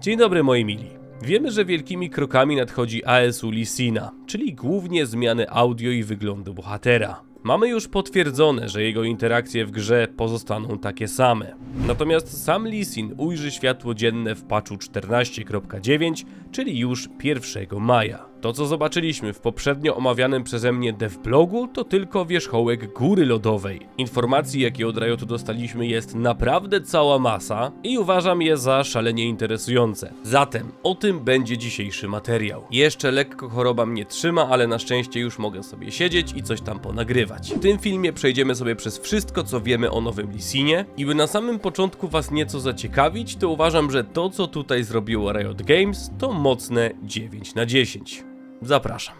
Dzień dobry moi mili. Wiemy, że wielkimi krokami nadchodzi ASU Lisina, czyli głównie zmiany audio i wyglądu bohatera. Mamy już potwierdzone, że jego interakcje w grze pozostaną takie same. Natomiast sam Lisin ujrzy światło dzienne w patchu 14.9, czyli już 1 maja. To co zobaczyliśmy w poprzednio omawianym przeze mnie devblogu to tylko wierzchołek góry lodowej. Informacji jakie od Riotu dostaliśmy jest naprawdę cała masa i uważam je za szalenie interesujące. Zatem o tym będzie dzisiejszy materiał. Jeszcze lekko choroba mnie trzyma, ale na szczęście już mogę sobie siedzieć i coś tam ponagrywać. W tym filmie przejdziemy sobie przez wszystko co wiemy o nowym Lisinie i by na samym początku was nieco zaciekawić, to uważam, że to co tutaj zrobiło Riot Games to mocne 9 na 10. Zapraszam.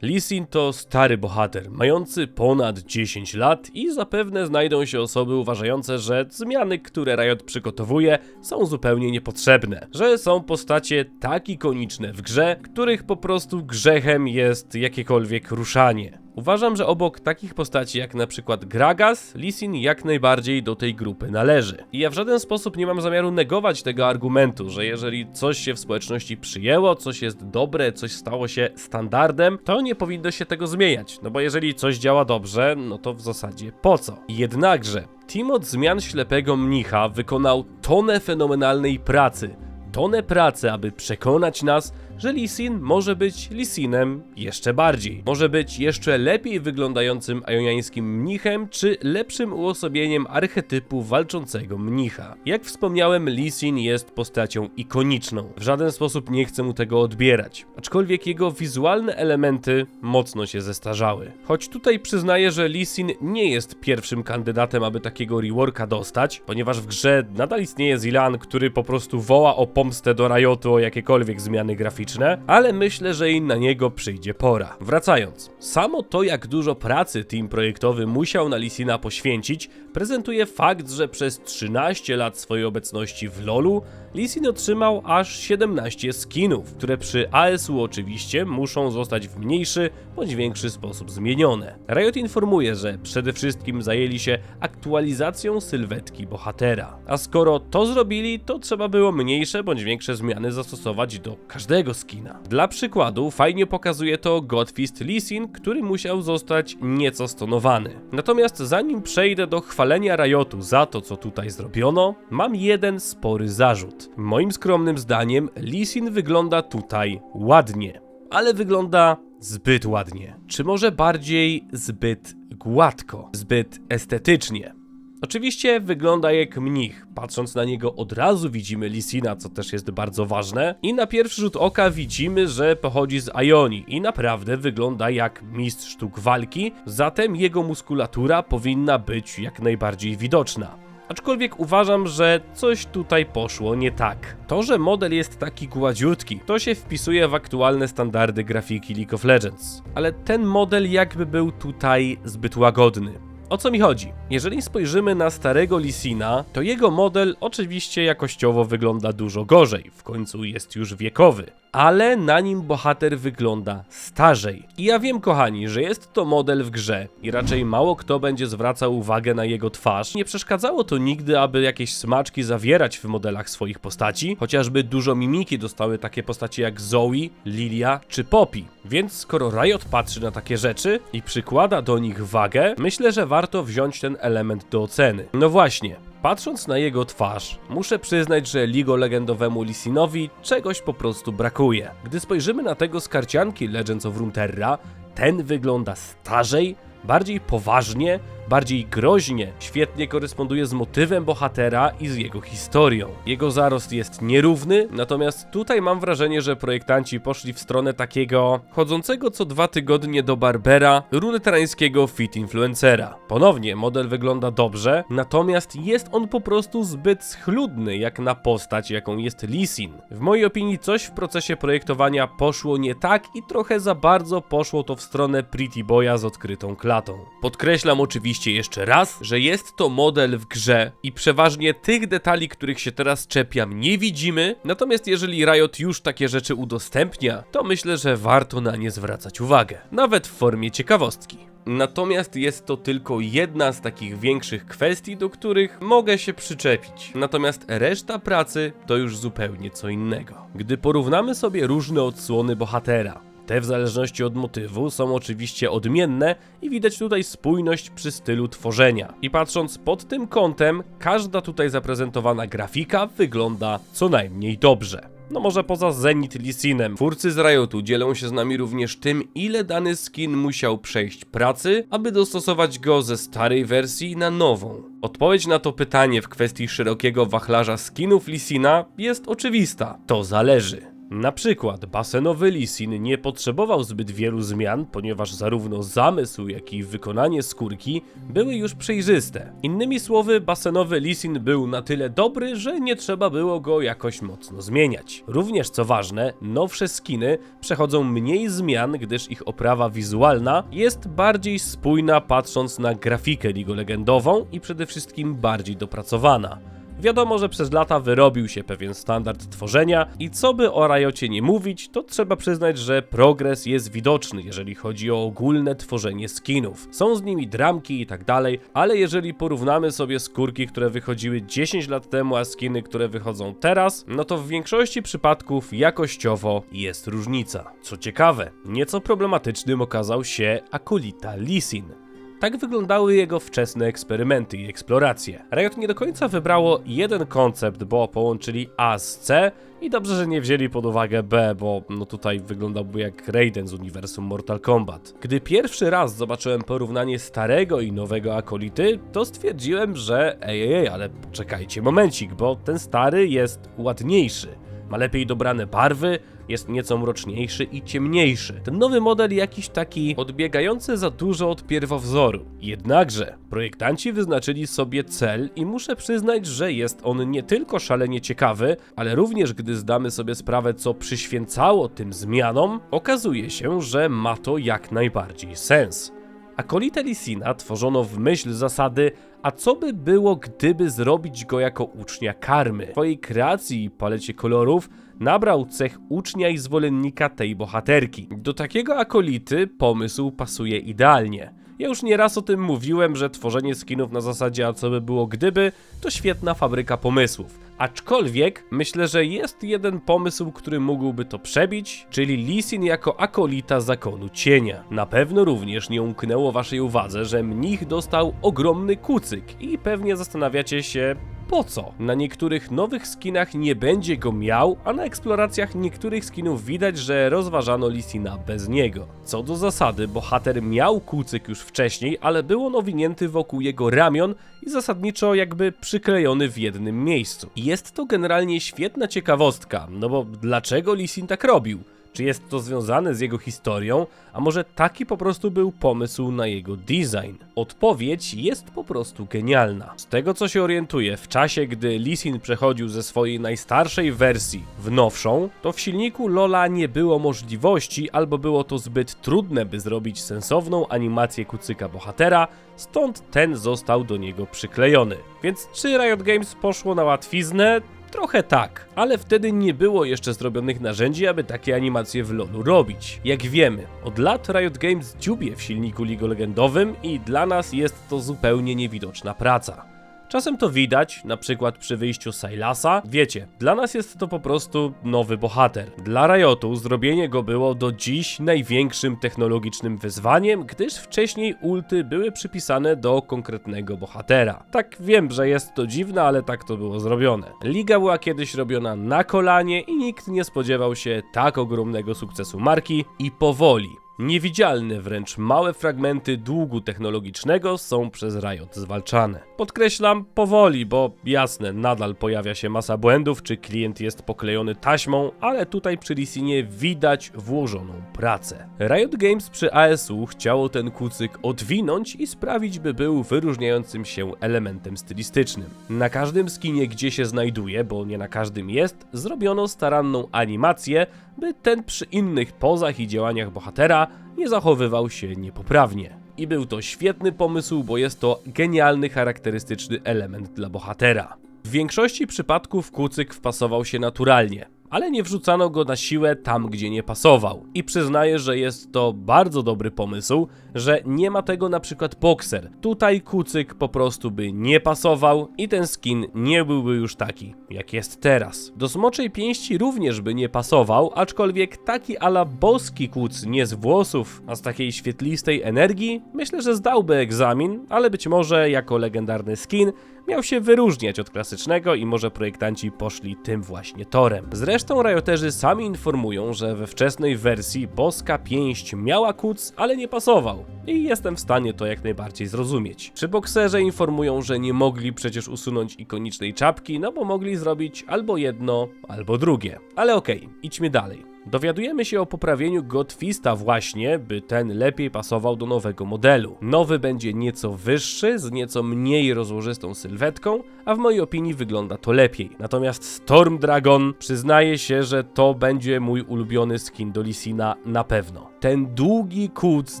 Lisin to stary bohater, mający ponad 10 lat i zapewne znajdą się osoby uważające, że zmiany, które Riot przygotowuje, są zupełnie niepotrzebne. Że są postacie tak ikoniczne w grze, których po prostu grzechem jest jakiekolwiek ruszanie. Uważam, że obok takich postaci jak na przykład Gragas, Lisin jak najbardziej do tej grupy należy. I ja w żaden sposób nie mam zamiaru negować tego argumentu, że jeżeli coś się w społeczności przyjęło, coś jest dobre, coś stało się standardem, to nie powinno się tego zmieniać. No bo jeżeli coś działa dobrze, no to w zasadzie po co? Jednakże team od zmian ślepego mnicha wykonał tonę fenomenalnej pracy. Tonę pracy, aby przekonać nas, że Lisin może być Lisinem jeszcze bardziej. Może być jeszcze lepiej wyglądającym ajoniańskim mnichem, czy lepszym uosobieniem archetypu walczącego mnicha. Jak wspomniałem, Lisin jest postacią ikoniczną. W żaden sposób nie chcę mu tego odbierać. Aczkolwiek jego wizualne elementy mocno się zestarzały. Choć tutaj przyznaję, że Lisin nie jest pierwszym kandydatem, aby takiego reworka dostać, ponieważ w grze nadal istnieje Zilan, który po prostu woła o pomstę do Riotu o jakiekolwiek zmiany graficzne ale myślę, że i na niego przyjdzie pora. Wracając, samo to jak dużo pracy team projektowy musiał na Lisina poświęcić, prezentuje fakt, że przez 13 lat swojej obecności w LoLu Lisin otrzymał aż 17 skinów, które przy ASU oczywiście muszą zostać w mniejszy bądź większy sposób zmienione. Riot informuje, że przede wszystkim zajęli się aktualizacją sylwetki bohatera. A skoro to zrobili, to trzeba było mniejsze bądź większe zmiany zastosować do każdego skina. Dla przykładu fajnie pokazuje to Godfist Lisin, który musiał zostać nieco stonowany. Natomiast zanim przejdę do chwalenia Riotu za to, co tutaj zrobiono, mam jeden spory zarzut. Moim skromnym zdaniem Lisin wygląda tutaj ładnie, ale wygląda zbyt ładnie. Czy może bardziej zbyt gładko, zbyt estetycznie. Oczywiście wygląda jak mnich. Patrząc na niego od razu widzimy Lisina, co też jest bardzo ważne. I na pierwszy rzut oka widzimy, że pochodzi z Ioni i naprawdę wygląda jak mistrz sztuk walki, zatem jego muskulatura powinna być jak najbardziej widoczna. Aczkolwiek uważam, że coś tutaj poszło nie tak. To, że model jest taki gładziutki, to się wpisuje w aktualne standardy grafiki League of Legends. Ale ten model jakby był tutaj zbyt łagodny. O co mi chodzi? Jeżeli spojrzymy na starego Lisina, to jego model oczywiście jakościowo wygląda dużo gorzej, w końcu jest już wiekowy. Ale na nim bohater wygląda starzej. I ja wiem, kochani, że jest to model w grze i raczej mało kto będzie zwracał uwagę na jego twarz. Nie przeszkadzało to nigdy, aby jakieś smaczki zawierać w modelach swoich postaci, chociażby dużo mimiki dostały takie postacie jak Zoe, Lilia czy Poppy. Więc skoro Riot patrzy na takie rzeczy i przykłada do nich wagę, myślę, że warto wziąć ten element do oceny. No właśnie, Patrząc na jego twarz, muszę przyznać, że Ligo legendowemu Lisinowi czegoś po prostu brakuje. Gdy spojrzymy na tego z karcianki Legends of Runeterra, ten wygląda starzej, bardziej poważnie, bardziej groźnie, świetnie koresponduje z motywem bohatera i z jego historią. Jego zarost jest nierówny, natomiast tutaj mam wrażenie, że projektanci poszli w stronę takiego chodzącego co dwa tygodnie do barbera runeterańskiego fit influencera. Ponownie model wygląda dobrze, natomiast jest on po prostu zbyt schludny jak na postać, jaką jest Lisin. W mojej opinii coś w procesie projektowania poszło nie tak i trochę za bardzo poszło to w stronę Pretty Boya z odkrytą klatą. Podkreślam oczywiście oczywiście jeszcze raz, że jest to model w grze i przeważnie tych detali, których się teraz czepiam, nie widzimy. Natomiast jeżeli Riot już takie rzeczy udostępnia, to myślę, że warto na nie zwracać uwagę, nawet w formie ciekawostki. Natomiast jest to tylko jedna z takich większych kwestii, do których mogę się przyczepić. Natomiast reszta pracy to już zupełnie co innego. Gdy porównamy sobie różne odsłony bohatera, te w zależności od motywu są oczywiście odmienne i widać tutaj spójność przy stylu tworzenia. I patrząc pod tym kątem, każda tutaj zaprezentowana grafika wygląda co najmniej dobrze. No może poza Zenith Lisinem. Twórcy z Riotu dzielą się z nami również tym, ile dany skin musiał przejść pracy, aby dostosować go ze starej wersji na nową. Odpowiedź na to pytanie w kwestii szerokiego wachlarza skinów Lisina jest oczywista. To zależy. Na przykład basenowy Lisin nie potrzebował zbyt wielu zmian, ponieważ zarówno zamysł, jak i wykonanie skórki były już przejrzyste. Innymi słowy, basenowy Lisin był na tyle dobry, że nie trzeba było go jakoś mocno zmieniać. Również co ważne, nowsze skiny przechodzą mniej zmian, gdyż ich oprawa wizualna jest bardziej spójna patrząc na grafikę League Legendową i przede wszystkim bardziej dopracowana. Wiadomo, że przez lata wyrobił się pewien standard tworzenia i co by o Riocie nie mówić, to trzeba przyznać, że progres jest widoczny, jeżeli chodzi o ogólne tworzenie skinów. Są z nimi dramki i tak dalej, ale jeżeli porównamy sobie skórki, które wychodziły 10 lat temu, a skiny, które wychodzą teraz, no to w większości przypadków jakościowo jest różnica. Co ciekawe, nieco problematycznym okazał się Akolita Lisin. Tak wyglądały jego wczesne eksperymenty i eksploracje. Riot nie do końca wybrało jeden koncept, bo połączyli A z C i dobrze, że nie wzięli pod uwagę B, bo no tutaj wyglądałby jak Raiden z uniwersum Mortal Kombat. Gdy pierwszy raz zobaczyłem porównanie starego i nowego Akolity, to stwierdziłem, że ej, ale poczekajcie momencik, bo ten stary jest ładniejszy. Ma lepiej dobrane barwy, jest nieco mroczniejszy i ciemniejszy. Ten nowy model jakiś taki odbiegający za dużo od pierwowzoru. Jednakże projektanci wyznaczyli sobie cel i muszę przyznać, że jest on nie tylko szalenie ciekawy, ale również gdy zdamy sobie sprawę co przyświęcało tym zmianom, okazuje się, że ma to jak najbardziej sens. Akolite Lisina tworzono w myśl zasady a co by było, gdyby zrobić go jako ucznia karmy? W swojej kreacji i palecie kolorów nabrał cech ucznia i zwolennika tej bohaterki. Do takiego akolity pomysł pasuje idealnie. Ja już nieraz o tym mówiłem, że tworzenie skinów na zasadzie a co by było gdyby to świetna fabryka pomysłów. Aczkolwiek myślę, że jest jeden pomysł, który mógłby to przebić, czyli Lisin jako akolita zakonu cienia. Na pewno również nie umknęło waszej uwadze, że mnich dostał ogromny kucyk i pewnie zastanawiacie się, po co? Na niektórych nowych skinach nie będzie go miał, a na eksploracjach niektórych skinów widać, że rozważano Lisina bez niego. Co do zasady, bohater miał kucyk już wcześniej, ale był on owinięty wokół jego ramion i zasadniczo jakby przyklejony w jednym miejscu. Jest to generalnie świetna ciekawostka, no bo dlaczego Lisin tak robił? Czy jest to związane z jego historią, a może taki po prostu był pomysł na jego design? Odpowiedź jest po prostu genialna. Z tego co się orientuję, w czasie gdy Lisin przechodził ze swojej najstarszej wersji w nowszą, to w silniku Lola nie było możliwości albo było to zbyt trudne, by zrobić sensowną animację kucyka bohatera, stąd ten został do niego przyklejony. Więc czy Riot Games poszło na łatwiznę? Trochę tak, ale wtedy nie było jeszcze zrobionych narzędzi, aby takie animacje w LoLu robić. Jak wiemy, od lat Riot Games dziubie w silniku League Legendowym i dla nas jest to zupełnie niewidoczna praca. Czasem to widać, na przykład przy wyjściu Sylasa. Wiecie, dla nas jest to po prostu nowy bohater. Dla Riotu zrobienie go było do dziś największym technologicznym wyzwaniem, gdyż wcześniej ulty były przypisane do konkretnego bohatera. Tak wiem, że jest to dziwne, ale tak to było zrobione. Liga była kiedyś robiona na kolanie i nikt nie spodziewał się tak ogromnego sukcesu marki i powoli Niewidzialne wręcz małe fragmenty długu technologicznego są przez Riot zwalczane. Podkreślam powoli, bo jasne, nadal pojawia się masa błędów, czy klient jest poklejony taśmą, ale tutaj przy Lisinie widać włożoną pracę. Riot Games przy ASU chciało ten kucyk odwinąć i sprawić, by był wyróżniającym się elementem stylistycznym. Na każdym skinie, gdzie się znajduje, bo nie na każdym jest, zrobiono staranną animację, by ten przy innych pozach i działaniach bohatera nie zachowywał się niepoprawnie. i był to świetny pomysł, bo jest to genialny, charakterystyczny element dla bohatera. W większości przypadków kucyk wpasował się naturalnie, ale nie wrzucano go na siłę tam, gdzie nie pasował. I przyznaję, że jest to bardzo dobry pomysł, że nie ma tego na przykład bokser. Tutaj kucyk po prostu by nie pasował i ten skin nie byłby już taki, jak jest teraz. Do smoczej pięści również by nie pasował, aczkolwiek taki ala boski kuc nie z włosów, a z takiej świetlistej energii, myślę, że zdałby egzamin, ale być może jako legendarny skin miał się wyróżniać od klasycznego i może projektanci poszli tym właśnie torem. Zresztą Rioterzy sami informują, że we wczesnej wersji boska pięść miała kuc, ale nie pasował. I jestem w stanie to jak najbardziej zrozumieć. Przy bokserze informują, że nie mogli przecież usunąć ikonicznej czapki, no bo mogli zrobić albo jedno, albo drugie. Ale okej, idźmy dalej. Dowiadujemy się o poprawieniu Godfista właśnie, by ten lepiej pasował do nowego modelu. Nowy będzie nieco wyższy, z nieco mniej rozłożystą sylwetką, a w mojej opinii wygląda to lepiej. Natomiast Storm Dragon przyznaje się, że to będzie mój ulubiony skin do Lisina na pewno. Ten długi kuc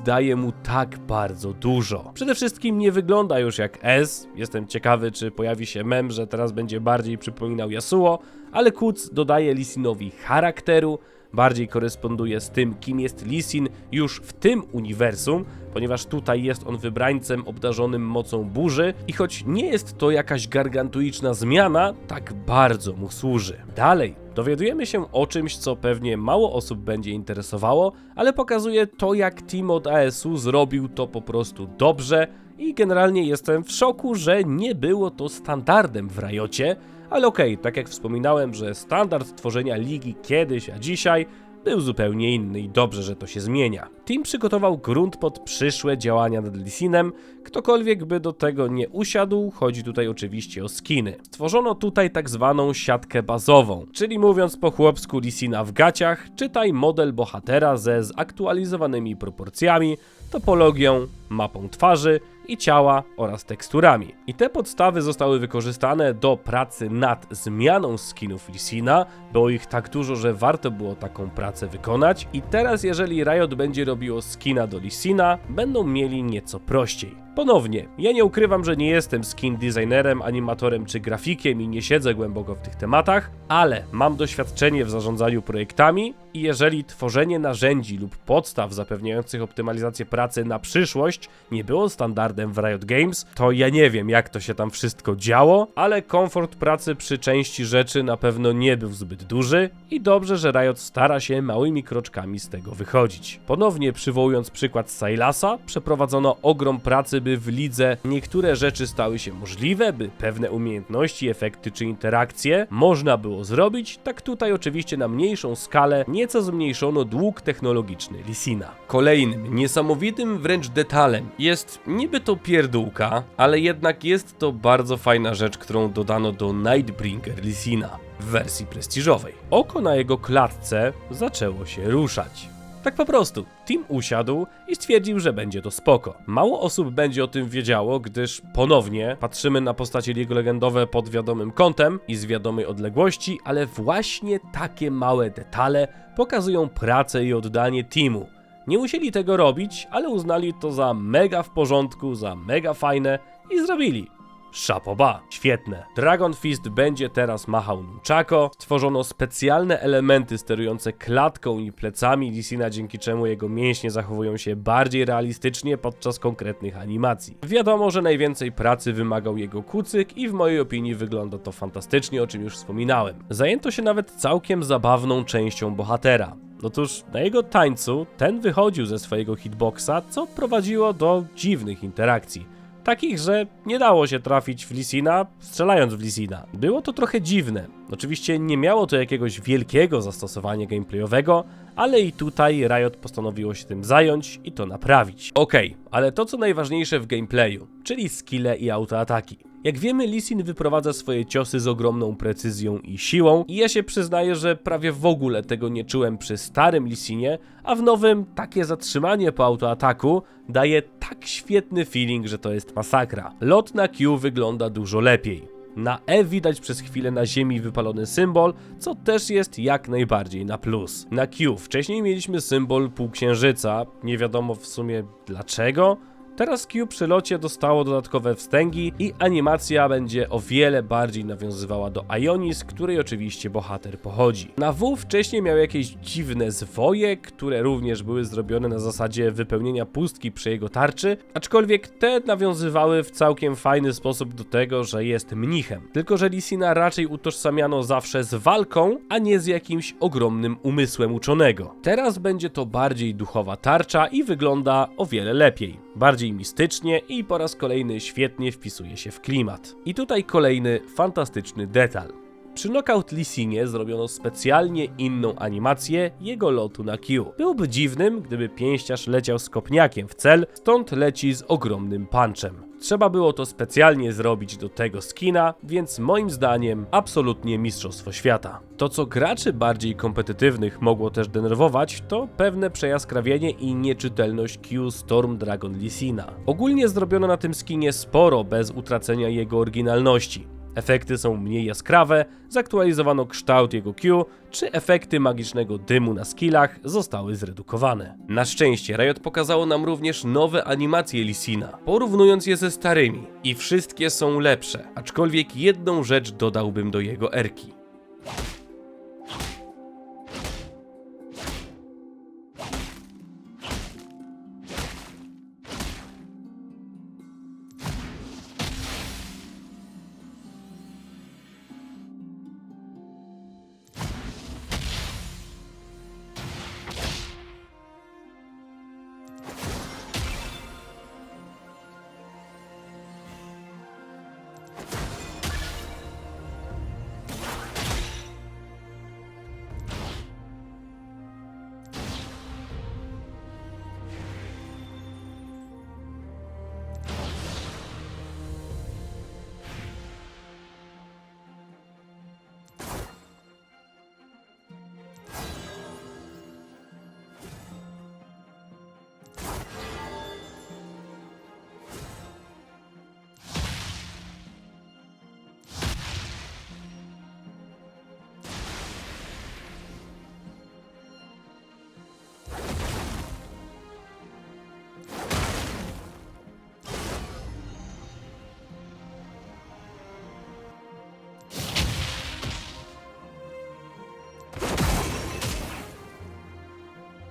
daje mu tak bardzo dużo. Przede wszystkim nie wygląda już jak S. Jestem ciekawy, czy pojawi się mem, że teraz będzie bardziej przypominał Yasuo, ale kuc dodaje Lisinowi charakteru, bardziej koresponduje z tym, kim jest Lisin już w tym uniwersum, ponieważ tutaj jest on wybrańcem obdarzonym mocą burzy i choć nie jest to jakaś gargantuiczna zmiana, tak bardzo mu służy. Dalej, dowiadujemy się o czymś, co pewnie mało osób będzie interesowało, ale pokazuje to, jak team od ASU zrobił to po prostu dobrze i generalnie jestem w szoku, że nie było to standardem w Rajocie, ale okej, okay, tak jak wspominałem, że standard tworzenia ligi kiedyś, a dzisiaj był zupełnie inny i dobrze, że to się zmienia. Team przygotował grunt pod przyszłe działania nad Lisinem, ktokolwiek by do tego nie usiadł, chodzi tutaj oczywiście o skiny. Stworzono tutaj tak zwaną siatkę bazową, czyli mówiąc po chłopsku Lisina w gaciach, czytaj model bohatera ze zaktualizowanymi proporcjami, topologią, mapą twarzy i ciała oraz teksturami. I te podstawy zostały wykorzystane do pracy nad zmianą skinów Lisina. Było ich tak dużo, że warto było taką pracę wykonać. I teraz jeżeli Riot będzie robiło skina do Lisina, będą mieli nieco prościej. Ponownie, ja nie ukrywam, że nie jestem skin designerem, animatorem czy grafikiem i nie siedzę głęboko w tych tematach, ale mam doświadczenie w zarządzaniu projektami i jeżeli tworzenie narzędzi lub podstaw zapewniających optymalizację pracy na przyszłość nie było standardem w Riot Games, to ja nie wiem jak to się tam wszystko działo, ale komfort pracy przy części rzeczy na pewno nie był zbyt duży i dobrze, że Riot stara się małymi kroczkami z tego wychodzić. Ponownie przywołując przykład Silasa, przeprowadzono ogrom pracy by w lidze niektóre rzeczy stały się możliwe, by pewne umiejętności, efekty czy interakcje można było zrobić, tak tutaj oczywiście na mniejszą skalę nieco zmniejszono dług technologiczny Lisina. Kolejnym niesamowitym wręcz detalem jest niby to pierdółka, ale jednak jest to bardzo fajna rzecz, którą dodano do Nightbringer Lisina w wersji prestiżowej. Oko na jego klatce zaczęło się ruszać. Tak po prostu. Tim usiadł i stwierdził, że będzie to spoko. Mało osób będzie o tym wiedziało, gdyż ponownie patrzymy na postacie jego legendowe pod wiadomym kątem i z wiadomej odległości, ale właśnie takie małe detale pokazują pracę i oddanie Timu. Nie musieli tego robić, ale uznali to za mega w porządku, za mega fajne i zrobili. Szapoba, świetne. Dragon Fist będzie teraz machał nunchako. Stworzono specjalne elementy sterujące klatką i plecami Lisina, dzięki czemu jego mięśnie zachowują się bardziej realistycznie podczas konkretnych animacji. Wiadomo, że najwięcej pracy wymagał jego kucyk i w mojej opinii wygląda to fantastycznie, o czym już wspominałem. Zajęto się nawet całkiem zabawną częścią bohatera. Otóż na jego tańcu ten wychodził ze swojego hitboxa, co prowadziło do dziwnych interakcji. Takich, że nie dało się trafić w Lisina, strzelając w Lisina. Było to trochę dziwne. Oczywiście nie miało to jakiegoś wielkiego zastosowania gameplayowego, ale i tutaj Riot postanowiło się tym zająć i to naprawić. Okej, okay, ale to co najważniejsze w gameplayu, czyli skille i autoataki. Jak wiemy, Lisin wyprowadza swoje ciosy z ogromną precyzją i siłą i ja się przyznaję, że prawie w ogóle tego nie czułem przy starym Lisinie, a w nowym takie zatrzymanie po autoataku daje tak świetny feeling, że to jest masakra. Lot na Q wygląda dużo lepiej. Na E widać przez chwilę na ziemi wypalony symbol, co też jest jak najbardziej na plus. Na Q wcześniej mieliśmy symbol półksiężyca, nie wiadomo w sumie dlaczego, Teraz Q przy locie dostało dodatkowe wstęgi i animacja będzie o wiele bardziej nawiązywała do Ionis, której oczywiście bohater pochodzi. Na W wcześniej miał jakieś dziwne zwoje, które również były zrobione na zasadzie wypełnienia pustki przy jego tarczy, aczkolwiek te nawiązywały w całkiem fajny sposób do tego, że jest mnichem. Tylko, że Lisina raczej utożsamiano zawsze z walką, a nie z jakimś ogromnym umysłem uczonego. Teraz będzie to bardziej duchowa tarcza i wygląda o wiele lepiej. Bardziej mistycznie i po raz kolejny świetnie wpisuje się w klimat. I tutaj kolejny fantastyczny detal. Przy Knockout Lisinie zrobiono specjalnie inną animację jego lotu na Q. Byłoby dziwnym, gdyby pięściarz leciał z kopniakiem w cel, stąd leci z ogromnym punchem. Trzeba było to specjalnie zrobić do tego skina, więc moim zdaniem absolutnie mistrzostwo świata. To co graczy bardziej kompetytywnych mogło też denerwować, to pewne przejaskrawienie i nieczytelność Q Storm Dragon Lisina. Ogólnie zrobiono na tym skinie sporo bez utracenia jego oryginalności. Efekty są mniej jaskrawe, zaktualizowano kształt jego Q, czy efekty magicznego dymu na skillach zostały zredukowane. Na szczęście Riot pokazało nam również nowe animacje Lisina, porównując je ze starymi. I wszystkie są lepsze, aczkolwiek jedną rzecz dodałbym do jego erki.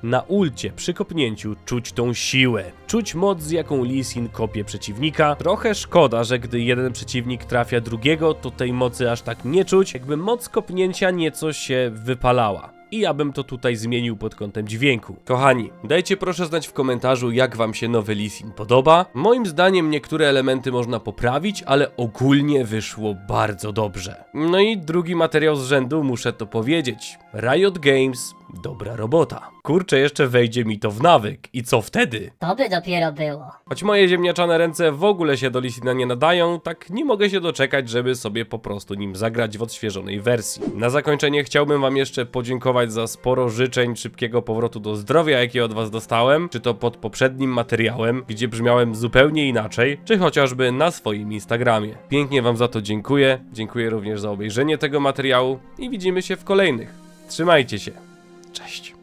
Na ulcie przy kopnięciu czuć tą siłę, czuć moc z jaką Lee kopie przeciwnika. Trochę szkoda, że gdy jeden przeciwnik trafia drugiego, to tej mocy aż tak nie czuć, jakby moc kopnięcia nieco się wypalała. I ja bym to tutaj zmienił pod kątem dźwięku. Kochani, dajcie proszę znać w komentarzu, jak wam się nowy Lee Sin podoba. Moim zdaniem niektóre elementy można poprawić, ale ogólnie wyszło bardzo dobrze. No i drugi materiał z rzędu, muszę to powiedzieć. Riot Games, dobra robota. Kurczę, jeszcze wejdzie mi to w nawyk. I co wtedy? To by dopiero było. Choć moje ziemniaczane ręce w ogóle się do Lisina nie nadają, tak nie mogę się doczekać, żeby sobie po prostu nim zagrać w odświeżonej wersji. Na zakończenie chciałbym wam jeszcze podziękować za sporo życzeń szybkiego powrotu do zdrowia, jakie od was dostałem, czy to pod poprzednim materiałem, gdzie brzmiałem zupełnie inaczej, czy chociażby na swoim Instagramie. Pięknie wam za to dziękuję, dziękuję również za obejrzenie tego materiału i widzimy się w kolejnych. Trzymajcie się. Cześć.